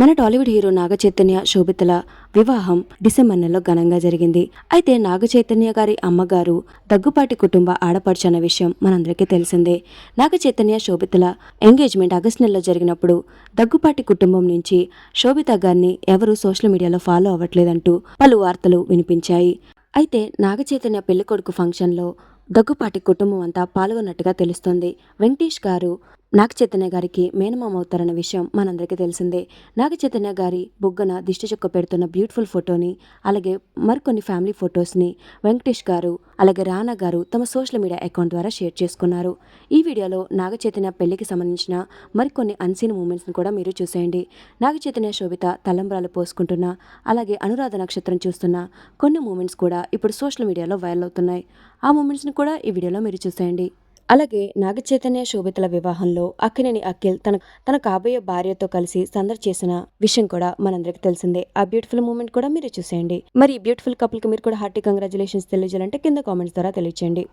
మన టాలీవుడ్ హీరో నాగ చైతన్య శోభితల వివాహం డిసెంబర్ నెలలో ఘనంగా జరిగింది. అయితే నాగ చైతన్య గారి అమ్మగారు దగ్గుపాటి కుటుంబ ఆడపడుచు అన్న విషయం మనందరికీ తెలిసిందే. నాగ చైతన్య శోభితల ఎంగేజ్మెంట్ ఆగస్టు నెలలో జరిగినప్పుడు దగ్గుపాటి కుటుంబం నుంచి శోభిత గారిని ఎవరూ సోషల్ మీడియాలో ఫాలో అవ్వట్లేదంటూ పలు వార్తలు వినిపించాయి. అయితే నాగ చైతన్య పెళ్ళికొడుకు ఫంక్షన్లో దగ్గుపాటి కుటుంబం అంతా పాల్గొన్నట్టుగా తెలుస్తోంది. వెంకటేష్ గారు నాగ చైతన్య గారికి మేనమామ అవుతారన్న విషయం మనందరికీ తెలిసిందే. నాగ చైతన్య గారి బుగ్గన దిష్టి చుక్క పెడుతున్న బ్యూటిఫుల్ ఫోటోని అలాగే మరికొన్ని ఫ్యామిలీ ఫొటోస్ని వెంకటేష్ గారు అలాగే రానా గారు తమ సోషల్ మీడియా అకౌంట్ ద్వారా షేర్ చేసుకున్నారు. ఈ వీడియోలో నాగ చైతన్య పెళ్ళికి సంబంధించిన మరికొన్ని అన్సీన్ మూమెంట్స్ని కూడా మీరు చూసేయండి. నాగ చైతన్య శోభిత తలంబ్రాలు పోసుకుంటున్న అలాగే అనురాధ నక్షత్రం చూస్తున్న కొన్ని మూమెంట్స్ కూడా ఇప్పుడు సోషల్ మీడియాలో వైరల్ అవుతున్నాయి. ఆ మూమెంట్స్ని కూడా ఈ వీడియోలో మీరు చూసేయండి. అలాగే నాగచైతన్య శోభితల వివాహంలో అక్కినేని అఖిల్ తన తన కాబోయే భార్యతో కలిసి సందడి చేసిన విషయం కూడా మనందరికీ తెలిసిందే. ఆ బ్యూటిఫుల్ మూమెంట్ కూడా మీరు చూసేయండి. మరి బ్యూటిఫుల్ కపుల్కి మీరు కూడా హార్టీ కంగ్రాచులేషన్స్ తెలియజేయాలంటే కింద కామెంట్స్ ద్వారా తెలియచేయండి.